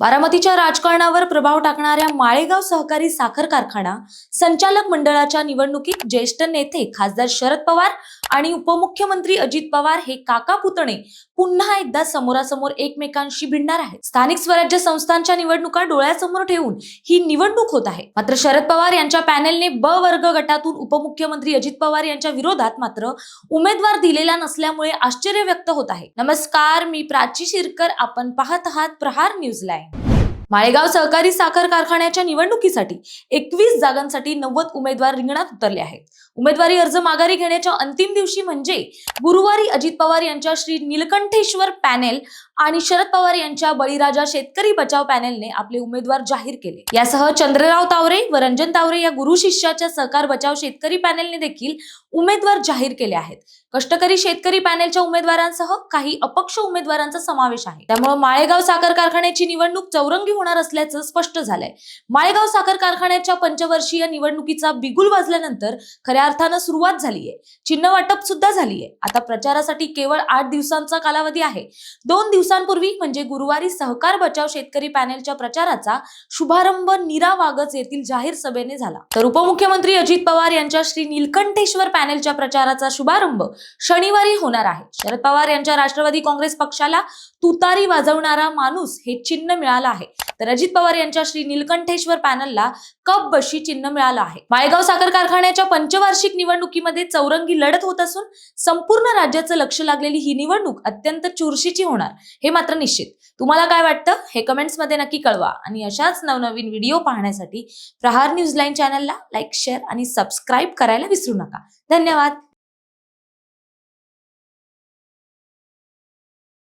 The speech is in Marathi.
बारामतीच्या राजकारणावर प्रभाव टाकणाऱ्या माळेगाव सहकारी साखर कारखाना संचालक मंडळाच्या निवडणुकीत ज्येष्ठ नेते खासदार शरद पवार आणि उपमुख्यमंत्री अजित पवार हे काका पुतणे पुन्हा एकदा समोरासमोर एकमेकांशी भिडणार आहेत. स्थानिक स्वराज्य संस्थांच्या निवडणुका डोळ्यासमोर ठेवून ही निवडणूक होत आहे. मात्र शरद पवार यांच्या पॅनेलने ब वर्ग गटातून उपमुख्यमंत्री अजित पवार यांच्या विरोधात मात्र उमेदवार दिलेला नसल्यामुळे आश्चर्य व्यक्त होत आहे. नमस्कार मी प्राची शिरकर. आपण पाहत आहात प्रहार न्यूजला माळेगाव सहकारी साखर कारखान्याच्या निवडणुकीसाठी एकवीस जागांसाठी नव्वद उमेदवार रिंगणात उतरले आहेत. उमेदवारी अर्ज माघारी घेण्याच्या अंतिम दिवशी म्हणजे गुरुवारी अजित पवार यांच्या श्री निलकंठेश्वर पॅनेल आणि शरद पवार यांच्या बळीराजा शेतकरी बचाव पॅनेलने आपले उमेदवार जाहीर केले. यासह चंद्रराव तावरे व रंजन तावरे या गुरु शिष्याच्या सहकार बचाव शेतकरी पॅनेलने देखील उमेदवार जाहीर केले आहेत. कष्टकरी शेतकरी पॅनेलच्या उमेदवारांसह काही अपक्ष उमेदवारांचा समावेश आहे. त्यामुळे माळेगाव साखर कारखान्याची निवडणूक चौरंगी होणार असल्याचं स्पष्ट झालंय. माळेगाव साखर कारखान्याच्या पंचवर्षीय निवडणुकीचा बिगुल वाजल्यानंतर खऱ्या अर्थानं सुरुवात झालीये. चिन्ह वाटप सुद्धा झालीये. आता प्रचारासाठी केवळ आठ दिवसांचा कालावधी आहे. दोन दिवसांपूर्वी म्हणजे गुरुवारी सहकार बचाव शेतकरी पॅनेलच्या प्रचाराचा शुभारंभ नीरा वागच येथील जाहीर सभेने झाला. तर उपमुख्यमंत्री अजित पवार यांच्या श्री निलकंठेश्वर पॅनेलच्या प्रचाराचा शुभारंभ शनिवारी होणार आहे. शरद पवार यांच्या राष्ट्रवादी काँग्रेस पक्षाला तुतारी वाजवणारा माणूस हे चिन्ह मिळालं आहे. तर अजित पवार यांच्या श्री नीलकंठेश्वर पॅनलला कप बशी चिन्ह मिळालं आहे. माळेगाव साखर कारखान्याच्या पंचवार्षिक निवडणुकीमध्ये चौरंगी लढत होत असून संपूर्ण राज्याचं लक्ष लागलेली ही निवडणूक अत्यंत चुरशीची होणार हे मात्र निश्चित. तुम्हाला काय वाटतं? हे कमेंट्समध्ये नक्की कळवा. आणि अशाच नवनवीन व्हिडिओ पाहण्यासाठी प्रहार न्यूज लाईन चॅनलला लाईक शेअर आणि सबस्क्राईब करायला विसरू नका. धन्यवाद.